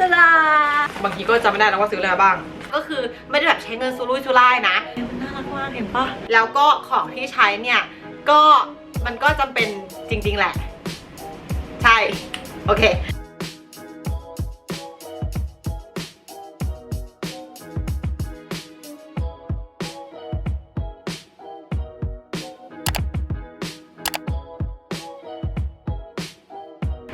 ตาดาบางทีก็จำไม่ได้แล้วว่าซื้ออะไรมาบ้าง ก็คือไม่ได้แบบใช้เงินซูรุ่ยซูร่ายนะมันน่ารักมากเห็นปะแล้วก็ของที่ใช้เนี่ย ก็มันก็จำเป็นจริง ๆ แหละ ใช่ โอเค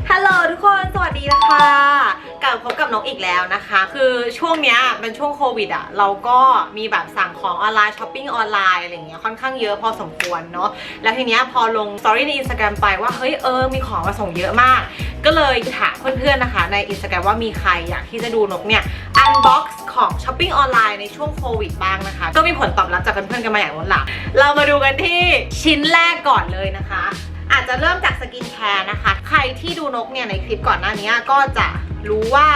ฮัลโหลทุกคน สวัสดีนะคะ กับพบกับนกอีกแล้วนะคะ คือช่วงเนี้ยเป็นช่วงโควิดอะเราก็มีแบบสั่งของออนไลน์ช้อปปิ้งออนไลน์อะไรเงี้ยค่อนข้างเยอะพอสมควรเนาะแล้วทีเนี้ยพอลงสตอรี่ในอินสตาแกรมไปว่าเฮ้ยเออมีของมาส่งเยอะมาก ก็เลยถามเพื่อนๆนะคะ ในอินสตาแกรมว่ามีใครอยากที่จะดูนกเนี่ยอันบ็อกซ์ของช้อปปิ้งออนไลน์ในช่วงโควิดบ้างนะคะ ก็มีผลตอบรับจากเพื่อนๆกันมาอย่างล้นหลามเรามาดูกันที่ชิ้นแรกก่อนเลยนะคะอาจจะเริ่มจากสกินแคร์นะคะ ใครที่ดูนกเนี่ยในคลิปก่อนหน้านี้ก็จะ รู้ว่า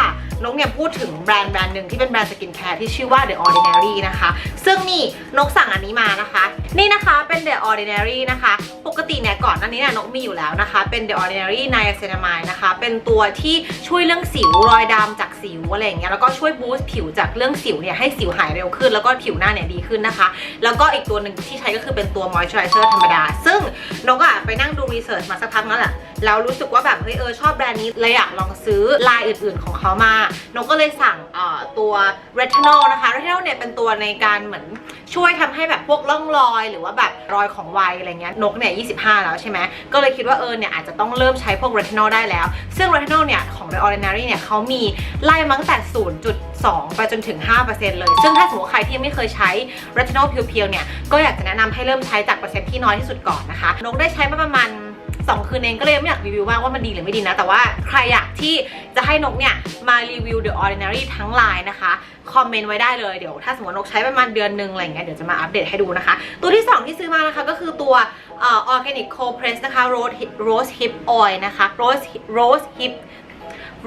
นกเนี่ยพูดถึงแบรนด์แบรนด์หนึ่งที่เป็นแบรนด์สกินแคร์ที่ชื่อว่า The Ordinary นะคะ ซึ่งนี่นกสั่งอันนี้มานะคะ นี่นะคะเป็น The Ordinary นะคะ ปกติเนี่ยก่อนหน้านี้เนี่ยนกมีอยู่แล้วนะคะ เป็น The Ordinary Niacinamide นะคะ เป็นตัวที่ช่วยเรื่องสิวรอยดำจากสิวอะไรอย่างเงี้ยแล้วก็ช่วยบูสต์ผิวจากเรื่องสิวเนี่ยให้สิวหายเร็วขึ้น แล้วก็ผิวหน้าเนี่ยดีขึ้นนะคะ แล้วก็อีกตัวหนึ่งที่ใช้ก็คือเป็นตัว Moisturizer ธรรมดา ซึ่งนกอะไปนั่งดูรีเสิร์ชมาสักพักนั่นแหละแล้วรู้สึกว่าแบบเฮ้ยเออชอบแบรนด์นี้เลยอยากลองซื้อลายอื่น ๆของเขามานกก็เลยสั่งเอ่อตัว retinol นะคะ retinol เนี่ยเป็นตัวในการเหมือนช่วยทำให้แบบพวกร่องรอยหรือว่าแบบรอยของวัยอะไรเงี้ยนกเนี่ย 25 แล้วใช่ไหมก็เลยคิดว่าเออเนี่ยอาจจะต้องเริ่มใช้พวกเรทินอลได้แล้ว ซึ่งเรทินอลเนี่ยของ The Ordinary เนี่ยเขามีไล่มาตั้งแต่ 0.2 ไปจนถึง 5%เลย ซึ่งถ้าสมมติว่าใครที่ยังไม่เคยใช้เรทินอลเพียวๆเนี่ยก็อยากจะแนะนำให้เริ่มใช้จากเปอร์เซ็นต์ที่น้อยที่สุดก่อนนะคะนกได้ใช้มาประมาณ 2 คืนเองก็เลยไม่อยากรีวิวมากว่ามันดีหรือไม่ดีนะ แต่ว่าใครอยากที่จะให้นกเนี่ยมารีวิว The Ordinary ทั้งไลน์นะคะคอมเมนต์ไว้ได้เลยเดี๋ยวถ้าสมมตินกใช้ประมาณเดือนหนึ่งอะไรเงี้ยเดี๋ยวจะมาอัปเดตให้ดูนะคะ ตัวที่ 2 ที่ซื้อมานะคะก็คือตัวออร์แกนิกโคเพรสนะคะโรสฮิปโอ้ยนะคะโรสโรสฮิป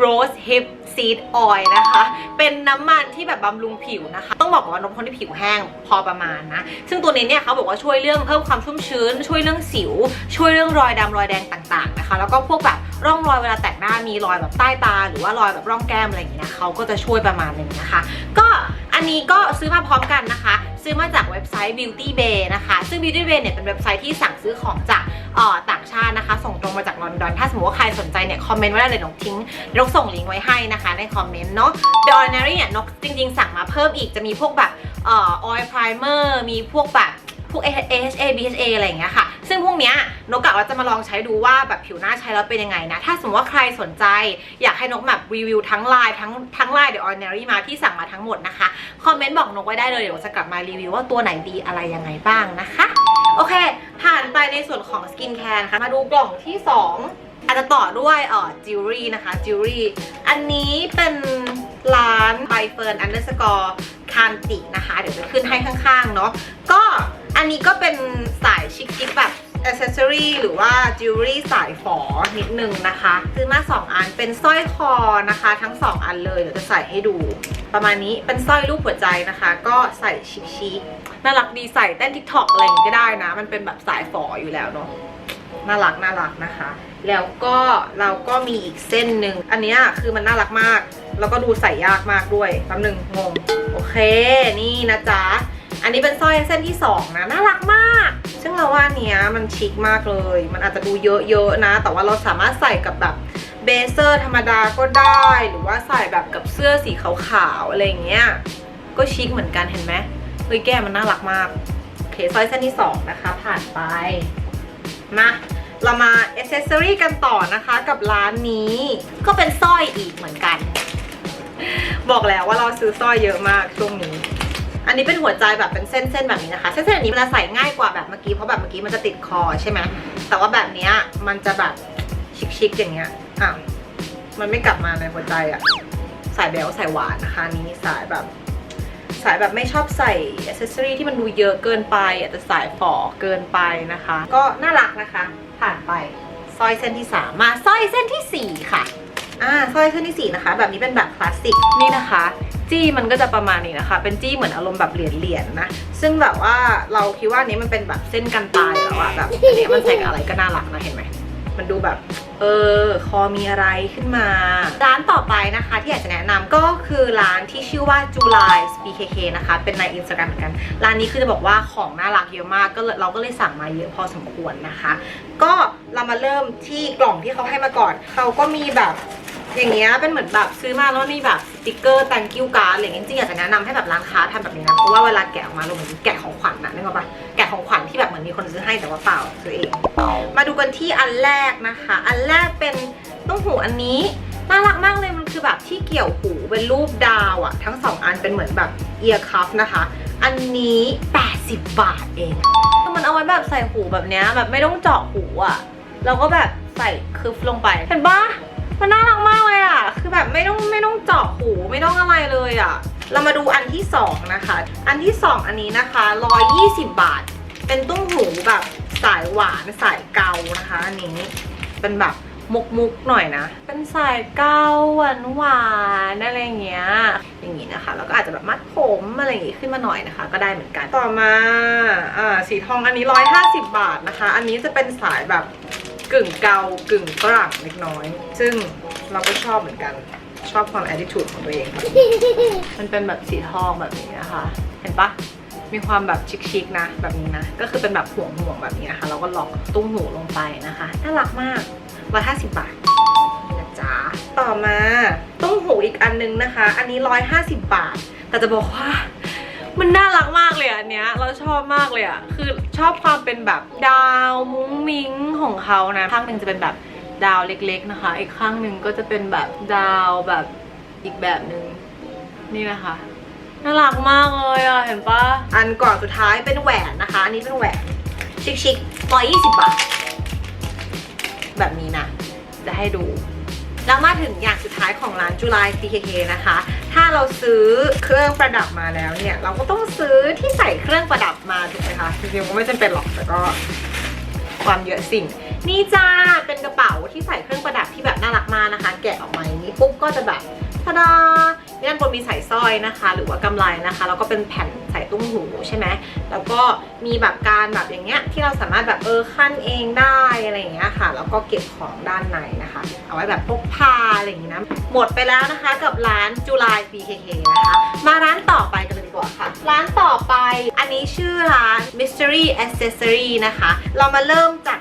Rose Hip Seed Oil นะคะ เป็นน้ำมันที่แบบบำรุงผิวนะคะ ต้องบอกก่อนว่านกคนที่ผิวแห้งพอประมาณนะ ซึ่งตัวนี้เนี่ยเขาบอกว่าช่วยเรื่องเพิ่มความชุ่มชื้น ช่วยเรื่องสิว ช่วยเรื่องรอยดำรอยแดงต่างๆนะคะ แล้วก็พวกแบบร่องรอยเวลาแต่งหน้ามีรอยแบบใต้ตา หรือว่ารอยแบบร่องแก้มอะไรอย่างเงี้ยเขาก็จะช่วยประมาณนึงนะคะ ก็อันนี้ก็ซื้อมาพร้อมกันนะคะ ซื้อมาจากเว็บไซต์ Beauty Bay นะคะ ซึ่ง Beauty Bay เนี่ยเป็นเว็บไซต์ที่สั่งซื้อของจากอ่อต่างชาตินะคะ ส่งตรงมาจากลอนดอน ถ้าสมมติว่าใครสนใจเนี่ยคอมเมนต์ไว้ได้เลยนกทิ้งนกส่งลิงก์ไว้ให้นะคะในคอมเมนต์เนาะ The Ordinary เนี่ยนกจริง ๆ สั่งมาเพิ่มอีกจะมีพวกแบบออยล์ไพรเมอร์มีพวกแบบพวก AHA BHA อะไรอย่างเงี้ยค่ะ ซึ่งพวกเนี้ยนกกะว่าจะมาลองใช้ดูว่าแบบผิวหน้าใช้แล้วเป็นยังไงนะ ถ้าสมมติว่าใครสนใจ อยากให้นกแบบรีวิวทั้งไลน์ทั้งทั้งไลน์ The Ordinary มาที่สั่งมาทั้งหมดนะคะ คอมเมนต์บอกนกไว้ได้เลยเดี๋ยวจะกลับมารีวิวว่าตัวไหนดีอะไรยังไงบ้างนะคะ โอเค ผ่านไปในส่วนของสกินแคร์นะคะมาดูกล่องที่ 2 อาจจะต่อด้วยเอ่อจิวเวลรี่นะคะจิวเวลรี่อันนี้เป็นร้านใบเฟิร์นอันเดอร์สกอร์คานตินะคะ เดี๋ยวจะขึ้นให้ข้างๆเนาะก็ อันนี้ก็เป็นสายชิคๆแบบอ c เซสซอรี่หรือว่าจิวเวลรี่สายฝอนิดนึงนะคะ ซื้อมา 2 อันเป็นสร้อยคอนะคะ ทั้ง 2 อันเลยเดี๋ยวจะใส่ให้ดู ประมาณนี้เป็นสร้อยรูปหัวใจนะคะ ก็ใส่ชิคๆน่ารักดีใส่เต้นทิกตอกอะไรก็ได้นะ มันเป็นแบบสายฝออยู่แล้วเนาะน่ารักน่ารักนะคะ แล้วก็เราก็มีอีกเส้นหนึ่งอันนี้คือมันน่ารักมาก แล้วก็ดูใส่ยากมากด้วยแป๊บหนึงงงโอเค นี่นะจ๊ะ อันนี้เป็นสร้อยเส้นที่สองนะ น่ารักมาก ซึ่งเราว่าเนี้ยมันชิคมากเลย มันอาจจะดูเยอะๆนะ แต่ว่าเราสามารถใส่กับแบบเบเซอร์ธรรมดาก็ได้ หรือว่าใส่แบบกับเสื้อสีขาวๆอะไรอย่างเงี้ย ก็ชิคเหมือนกันเห็นไหมเฮ้ยแก้มันน่ารักมาก โอเคสร้อยเส้นที่สองนะคะ ผ่านไป มาเรามาอเซสซอรี่กันต่อนะคะกับร้านนี้ ก็เป็นสร้อยอีกเหมือนกัน บอกแล้วว่าเราซื้อสร้อยเยอะมากช่วงนี้ อันนี้เป็นหัวใจแบบเป็นเส้นๆแบบนี้นะคะ เส้นๆแบบนี้มันจะใส่ง่ายกว่าแบบเมื่อกี้เพราะแบบเมื่อกี้มันจะติดคอใช่ไหมแต่ว่าแบบนี้มันจะแบบชิคๆอย่างเงี้ยอ้าวมันไม่กลับมาในหัวใจอะสายแบลสายหวานนะคะนี้สายแบบ สายแบบไม่ชอบใส่อ c เซอรี่ที่มันดูเยอะเกินไป อาจจะสายฝ่อเกินไปนะคะ ก็น่ารักนะคะ ผ่านไปสร้อยเส้นที่ 3 มาสร้อยเส้นทีสี่4 ค่ะอ่าสร้อยเส้นที่ 4 นะคะ แบบนี้เป็นแบบคลาสสิกนี่นะคะ จี้มันก็จะประมาณนี้นะคะ เป็นจี้เหมือนอารมณ์แบบเหรียญๆนะ ซึ่งแบบว่าเราคิดว่านี้มันเป็นแบบเส้นกันตายแล้วอะแบบอันนี้มันใส่กับอะไรก็น่ารักนะเห็นไหมมันดูแบบ เออ คอมีอะไรขึ้นมา ร้านต่อไปนะคะ ที่อยากจะแนะนำก็คือร้านที่ชื่อว่า July BKK นะคะ เป็นใน Instagram เหมือนกัน ร้านนี้คือจะบอกว่าของน่ารักเยอะมาก ก็เราก็เลยสั่งมาเยอะพอสมควรนะคะ ก็เรามาเริ่มที่กล่องที่เขาให้มาก่อน เขาก็มีแบบ อย่างเงี้ยเป็นเหมือนแบบซื้อมาแล้วมีแบบสติกเกอร์ thank you card อะไรเงี้ยจริงๆอยากจะแนะนำให้แบบร้านค้าทำแบบนี้นะเพราะว่าเวลาแกะออกมาเราเหมือนแกะของขวัญนะนึกออกปะแกะของขวัญที่แบบเหมือนมีคนซื้อให้แต่ว่าเปล่าซื้อเอง มาดูกันที่อันแรกนะคะ อันแรกเป็นต้มหูอันนี้น่ารักมากเลยมันคือแบบที่เกี่ยวหูเป็นรูปดาวอะทั้งสองอันเป็นเหมือนแบบเอียร์คัฟนะคะ อันนี้ 80 บาทเองมันเอาไว้แบบใส่หูแบบเนี้ยแบบไม่ต้องเจาะหูอะเราก็แบบใส่คึบลงไปเห็นปะ มันน่ารักมากเลยอะคือแบบไม่ต้องไม่ต้องเจาะหูไม่ต้องอะไรเลยอะเรามาดูอันที่สองนะคะ อันที่สองอันนี้นะคะ 120 บาท เป็นตุ้มหูแบบสายหวานสายเกานะคะ อันนี้ เป็นแบบมุกมุกหน่อยนะ เป็นสายเกาหวานหวานอะไรเงี้ย อย่างงี้นะคะ แล้วก็อาจจะแบบมัดผมอะไรอย่างงี้ขึ้นมาหน่อยนะคะ ก็ได้เหมือนกัน ต่อมา อ่า สีทองอันนี้ 150 บาทนะคะ อันนี้จะเป็นสายแบบ กึ่งเกากึ่งฝรั่งเล็กน้อย ซึ่งเราก็ชอบเหมือนกัน ชอบความ attitude ของตัวเอง มันเป็นแบบสีทองแบบนี้นะคะ เห็นปะมีความแบบชิคๆนะ แบบนี้นะ ก็คือเป็นแบบห่วงห่วงแบบนี้นะคะ เราก็ล็อกตุ้งหูลงไปนะคะ น่ารักมาก150บาทนี่นะจ๊ะ ต่อมาตุ้งหูอีกอันนึงนะคะ อันนี้150บาท แต่จะบอกว่า มันน่ารักมากเลยอันเนี้ยเราชอบมากเลยอะคือชอบความเป็นแบบดาวมุ้งมิ้งของเขานะข้างหนึ่งจะเป็นแบบดาวเล็กๆนะคะ อีกข้างหนึ่งก็จะเป็นแบบดาวแบบอีกแบบหนึ่งนี่นะคะน่ารักมากเลยอะเห็นปะอันก่อนสุดท้ายเป็นแหวนนะคะ อันนี้เป็นแหวน ชิคๆร้อยยี่สิบบาท แบบนี้นะ จะให้ดู แล้วมาถึงอย่างสุดท้ายของร้านจุลาย CKK นะคะ ถ้าเราซื้อเครื่องประดับมาแล้วเนี่ย เราก็ต้องซื้อที่ใส่เครื่องประดับมาถูกไหมคะจริงๆก็ไม่จำเป็นหรอกแต่ก็ความเยอะสิ่ง นี่จ้าเป็นกระเป๋าที่ใส่เครื่องประดับที่แบบน่ารักมากนะคะ แกะออกมาอย่างนี้ปุ๊บก็จะแบบทะดาด้านบนมีใส่สร้อยนะคะ หรือว่ากำไลนะคะแล้วก็เป็นแผ่น ใส่ตุ้งหูใช่ไหมแล้วก็มีแบบการแบบอย่างเงี้ยที่เราสามารถแบบเออขั้นเองได้อะไรอย่างเงี้ยค่ะ แล้วก็เก็บของด้านในนะคะ เอาไว้แบบพกพาอะไรอย่างงี้นะหมดไปแล้วนะคะกับร้านจุลาย BKK นะคะมาร้านต่อไปกันเลยดีกว่าค่ะ ร้านต่อไปอันนี้ชื่อร้าน Mystery Accessory นะคะ เรามาเริ่มจาก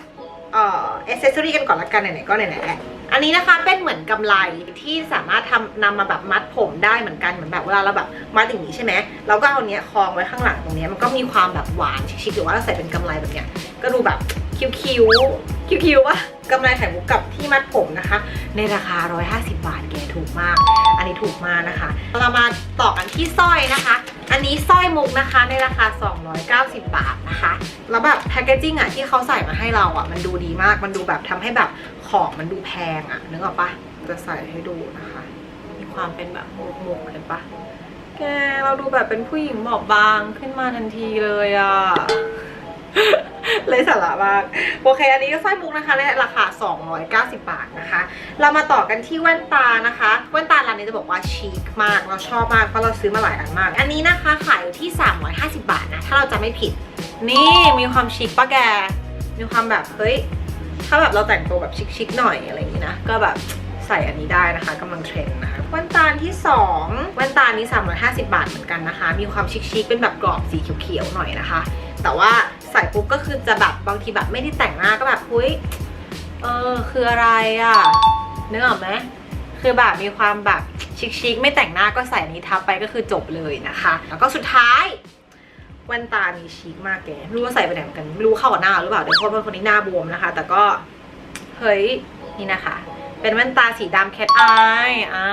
เอ่อ accessory กันก่อนละกันไหนๆก็ไหนๆแหละ อันนี้นะคะเป็นเหมือนกำไลที่สามารถทำนำมาแบบมัดผมได้เหมือนกันเหมือนแบบเวลาเราแบบมัดอย่างนี้ใช่ไหมเราก็เอาเนี้ยคล้องไว้ข้างหลังตรงเนี้ยมันก็มีความแบบหวานชิคๆหรือว่าเราใส่เป็นกำไลแบบเนี้ยก็ดูแบบคิ้วๆคิ้วๆวะกำไลไข่มุกกับที่มัดผมนะคะ ในราคา 150 บาทแกถูกมาก อันนี้ถูกมากนะคะ เรามาต่อกันที่สร้อยนะคะ อันนี้สร้อยมุกนะคะในราคา 290 บาทนะคะ แล้วแบบแพคเกจิ้งอะที่เขาใส่มาให้เราอะมันดูดีมาก มันดูแบบทำให้แบบ ของมันดูแพงอะนึกออกปะจะใส่ให้ดูนะคะ มีความเป็นแบบมุกมุกๆเห็นปะแกเราดูแบบเป็นผู้หญิงบอบบางขึ้นมาทันทีเลยอะเลยสาระมากโอเค อันนี้ก็สร้อยมุกนะคะในราคา 290 บาทนะคะ เรามาต่อกันที่แว่นตานะคะ แว่นตาร้านนี้จะบอกว่าชิคมาก เราชอบมากเพราะเราซื้อมาหลายอันมาก อันนี้นะคะขายอยู่ที่ 350 บาทนะ ถ้าเราจะไม่ผิด นี่มีความชิคปะแก มีความแบบเฮ้ย ถ้าแบบเราแต่งตัวแบบชิคๆหน่อยอะไรอย่างนี้นะ ก็แบบใส่อันนี้ได้นะคะกำลังเทรนด์นะคะแว่นตาที่ 2แว่นตานี้ 350 บาทเหมือนกันนะคะ มีความชิคๆเป็นแบบกรอบสีเขียวๆหน่อยนะคะ แต่ว่าใส่ปุ๊บก็คือจะแบบบางทีแบบไม่ได้แต่งหน้าก็แบบเฮ้ยเออคืออะไรอะนึกออกไหมคือแบบมีความแบบชิคๆไม่แต่งหน้าก็ใส่อันนี้ทับไปก็คือจบเลยนะคะ แล้วก็สุดท้าย แว่นตานี้ชิคมากแกไม่รู้ว่าใส่ไปไหนเหมือนกันไม่รู้เข้ากับหน้าหรือเปล่าเดี๋ยวเพราะคนนี้หน้าบวมนะคะ แต่ก็เฮ้ยนี่นะคะ เป็นแว่นตาสีดำแคทอายอ่า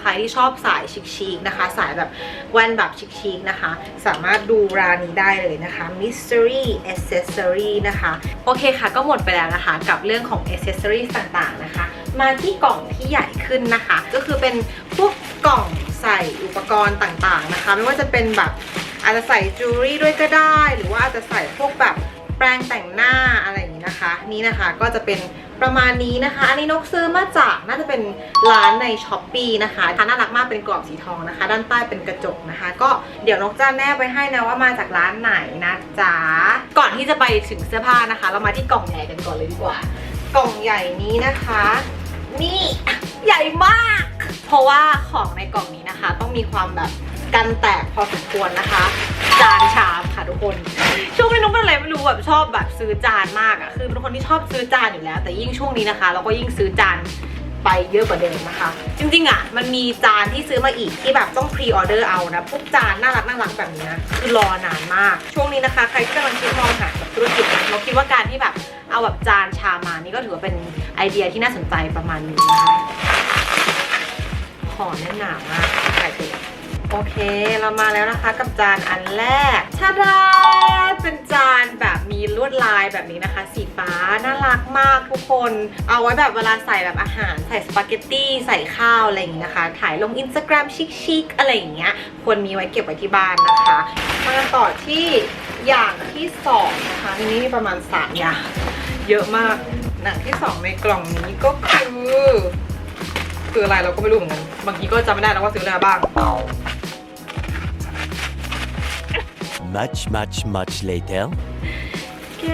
ใครที่ชอบสายชิคๆนะคะ สายแบบแว่นแบบชิคๆนะคะ สามารถดูร้านนี้ได้เลยนะคะ Mystery Accessory นะคะ โอเคค่ะก็หมดไปแล้วนะคะ กับเรื่องของ Accessories ต่างๆนะคะ มาที่กล่องที่ใหญ่ขึ้นนะคะ ก็คือเป็นพวกกล่องใส่อุปกรณ์ต่างๆนะคะ ไม่ว่าจะเป็นแบบ อาจจะใส่จูรี่ด้วยก็ได้ หรือว่าอาจจะใส่พวกแบบแปรงแต่งหน้าอะไรอย่างนี้นะคะ นี่นะคะก็จะเป็นประมาณนี้นะคะ อันนี้นกซื้อมาจากน่าจะเป็นร้านในช้อปปีนะคะน่ารักมากเป็นกรอบสีทองนะคะ ด้านใต้เป็นกระจกนะคะ ก็เดี๋ยวนกจะแนบไว้ให้นะว่ามาจากร้านไหนนะจ๊ะก่อนที่จะไปถึงเสื้อผ้านะคะ เรามาที่กล่องใหญ่กันก่อนเลยดีกว่า กล่องใหญ่นี้นะคะ นี่ใหญ่มาก เพราะว่าของในกล่องนี้นะคะ ต้องมีความแบบ กันแตกพอสมควรนะคะ จานชามค่ะทุกคน ช่วงนี้น้องเป็นอะไรไม่รู้แบบชอบแบบซื้อจานมากอะคือเป็นคนที่ชอบซื้อจานอยู่แล้ว แต่ยิ่งช่วงนี้นะคะ เราก็ยิ่งซื้อจานไปเยอะกว่าเดิมนะคะ จริงๆอะมันมีจานที่ซื้อมาอีกที่แบบต้องพรีออเดอร์เอานะพวกจานน่ารักน่ารักแบบนี้นะคือรอนานมาก ช่วงนี้นะคะ ใครที่กำลังคิดมองหาแบบธุรกิจนะเราคิดว่าการที่แบบเอาแบบจานชามานี่ก็ถือว่าเป็นไอเดียที่น่าสนใจประมาณนึงนะคะห่อแน่นหนามากใส่ถุง โอเคเรามาแล้วนะคะกับจานอันแรกชาดาเป็นจานแบบมีลวดลายแบบนี้นะคะ สีฟ้าน่ารักมากทุกคน เอาไว้แบบเวลาใส่แบบอาหารใส่สปาเกตตี้ใส่ข้าวอะไรอย่างนี้นะคะ ถ่ายลงอินสตาแกรมชิคๆอะไรอย่างเงี้ยควรมีไว้เก็บไว้ที่บ้านนะคะมาต่อที่อย่างที่สองนะคะในนี้มีประมาณสามอย่างเยอะมากอย่างที่สองในกล่องนี้ก็คือคืออะไรเราก็ไม่รู้เหมือนกัน บางทีก็จำไม่ได้แล้วว่าซื้ออะไรบ้าง Much, much, much later. แก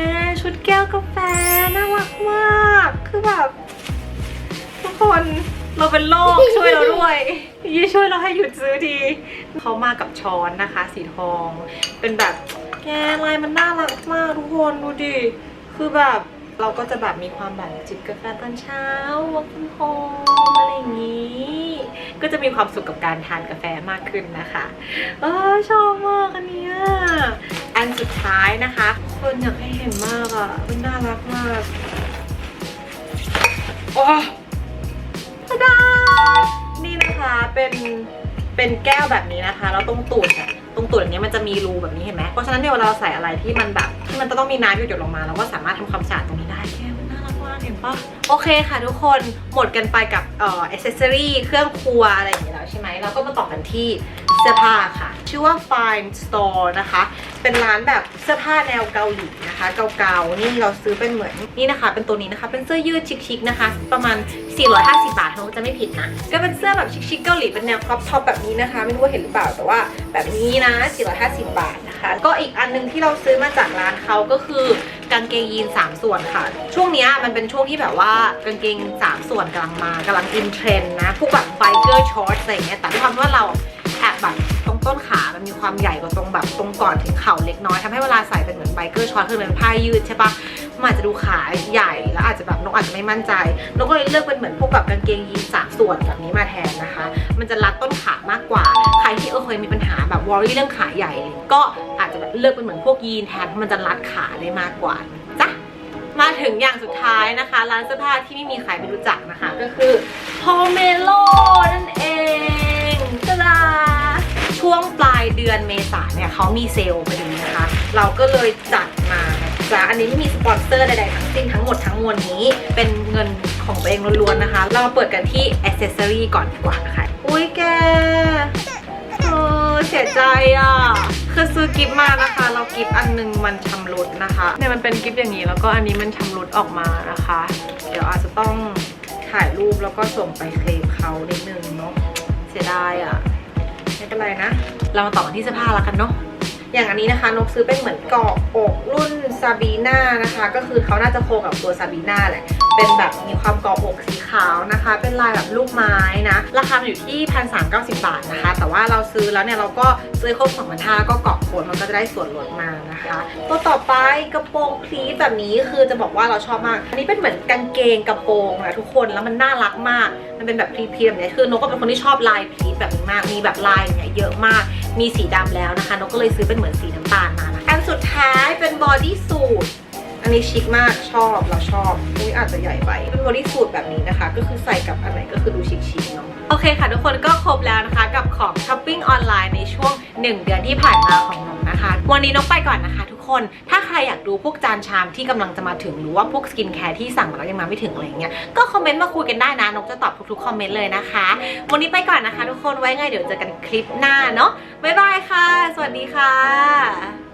ชุดแก้วกาแฟน่ารักมาก คือแบบ ทุกคนเราเป็นโรคช่วยเราด้วยยี่ช่วยเราให้หยุดซื้อทีเขามากับช้อนนะคะ สีทอง เป็นแบบแกลายมันน่ารักมากทุกคนดูดิคือแบบ เราก็จะแบบมีความแบบจิบกาแฟตอนเช้าวักินโฮมอะไรอย่างนี้ ก็จะมีความสุขกับการทานกาแฟมากขึ้นนะคะเออชอบมากอันเนี้ยอันสุดท้ายนะคะ คนอยากให้เห็นมากอะ่ะมันน่ารักมากโอ้ตาดานี่นะคะเป็นเป็นแก้วแบบนี้นะคะแล้วตรงตูดอะตรงตูดอย่างเงี้ยมันจะมีรูแบบนี้เห็นไหมเพราะฉะนั้นเนี่ยเวลาเราใส่อะไรที่มันแบบ ที่มันจะต้องมีน้ำหยดๆลงมาเราก็สามารถทำความสะอาดตรงนี้ได้แก้วมันน่ารักมากเห็นปะโอเคค่ะทุกคนหมดกันไปกับเอ่ออเซอรี่เครื่องครัวอะไรอย่างเงี้ยแล้วใช่ไหมเราก็มาต่อกันที่เสื้อผ้าค่ะ ชื่อว่า Fine Store นะคะ เป็นร้านแบบเสื้อผ้าแนวเกาหลีนะคะ เกาๆนี่เราซื้อเป็นเหมือนนี่นะคะ เป็นตัวนี้นะคะ เป็นเสื้อยืดชิคๆนะคะ ประมาณ 450 บาทถ้าจะไม่ผิดนะ ก็เป็นเสื้อแบบชิคๆเกาหลีเป็นแนวครอปท็อปแบบนี้นะคะ ไม่รู้ว่าเห็นหรือเปล่าแต่ว่าแบบนี้นะ 450 บาท ก็อีกอันหนึงที่เราซื้อมาจากร้านเขาก็คือกางเกงยีน3 ส่วนค่ะ ช่วงนี้มันเป็นช่วงที่แบบว่ากางเกง 3 ส่วนกำลังมากำลังอินเทรนด์นะพวกแบบไบเกอร์ช็อตอะไรเงี้ยแต่ด้วยความที่ว่าเราแอบแบบตรงต้นขา มันมีความใหญ่กว่าตรงแบบตรงก่อนถึงเข่าเล็กน้อยทำให้เวลาใส่เป็นเหมือนไบเกอร์ช็อตคือเป็นผ้ายืดใช่ปะ มันอาจจะดูขาใหญ่แล้วอาจจะแบบนกอาจจะไม่มั่นใจนกก็เลยเลือกเป็นเหมือนพวกแบบกางเกงยีนสามส่วนแบบนี้มาแทนนะคะ มันจะรัดต้นขามากกว่า ใครที่เออเคยมีปัญหาแบบวอรี่เรื่องขาใหญ่ ก็อาจจะแบบเลือกเป็นเหมือนพวกยีนแทนเพราะมันจะรัดขาได้มากกว่าจ้ะมาถึงอย่างสุดท้ายนะคะ ร้านเสื้อผ้าที่ไม่มีใครไม่รู้จักนะคะ ก็คือ p o m e l o นั่นเองตะดาช่วงปลายเดือนเมษาเนี่ยเขามีเซลล์พอดีนะคะ เราก็เลยจัด จ๊ะอันนี้ไม่มีสปอนเซอร์ใดๆทั้งสิ้นทั้งหมดทั้งมวลนี้ เป็นเงินของตัวเองล้วนๆนะคะ เรามาเปิดกันที่อ c เซ s ซอรี่ก่อนดีกว่านะคะอุ้ยแกเออเสียใจอะ คือซื้อกิฟต์มานะคะ เรากิฟต์อันหนึงมันชำรุดนะคะเนี่ยมันเป็นกิฟต์อย่างนี้ แล้วก็อันนี้มันชำรุดออกมานะคะ เดี๋ยวอาจจะต้องถ่ายรูปแล้วก็ส่งไปเคลมเขานิดนึงเนาะเสียดายอะไม่เป็นไรนะ เรามาต่อกันที่เสื้อผ้าแล้วกันเนาะ อย่างอันนี้นะคะนกซื้อเป็นเหมือนเกาะอกรุ่นซาบีน่านะคะ ก็คือเขาน่าจะโคกับตัวซาบีน่าแหละ เป็นแบบมีความเกาะอกสีขาวนะคะ เป็นลายแบบลูกไม้นะ ราคาอยู่ที่พันสามบาทนะคะ แต่ว่าเราซื้อแล้วเนี่ยเราก็ซื้อครบ2 5 0 0ก็เกาะโคนมันก็จะได้ส่วนลดมานะคะตัวต่อไปกระโปรงพลีทแบบนี้คือจะบอกว่าเราชอบมาก อันนี้เป็นเหมือนกางเกงกระโปรงนะทุกคนแล้วมันน่ารักมาก มันเป็นแบบพลีทๆแบบนี้คือนกก็เป็นคนที่ชอบลายพลีทแบบนี้มาก มีแบบลายเนี่ยเยอะมาก มีสีดำแล้วนะคะนกก็เลยซื้อเป็นเหมือนสีน้ำตาลมานะอันสุดท้ายเป็นบอดี้สูทอันนี้ชิคมากชอบเราชอบอุ้ยอาจจะใหญ่ไปเป็นบอดี้สูทแบบนี้นะคะ ก็คือใส่กับอันไหนก็คือดูชิคๆเนาะโอเคค่ะทุกคนก็ครบแล้วนะคะ กับของช้อปปิ้งออนไลน์ในช่วง 1 เดือนที่ผ่านมาของน้องนะคะ วันนี้น้องไปก่อนนะคะทุก คน ถ้าใครอยากดูพวกจานชามที่กำลังจะมาถึงหรือว่าพวกสกินแคร์ที่สั่งมาแล้วยังมาไม่ถึงอะไรเงี้ยก็คอมเมนต์มาคุยกันได้นะนกจะตอบทุกๆคอมเมนต์เลยนะคะ วันนี้ไปก่อนนะคะ ทุกคนไว้ไงเดี๋ยวเจอกันคลิปหน้าเนาะบ๊ายบายค่ะ สวัสดีค่ะ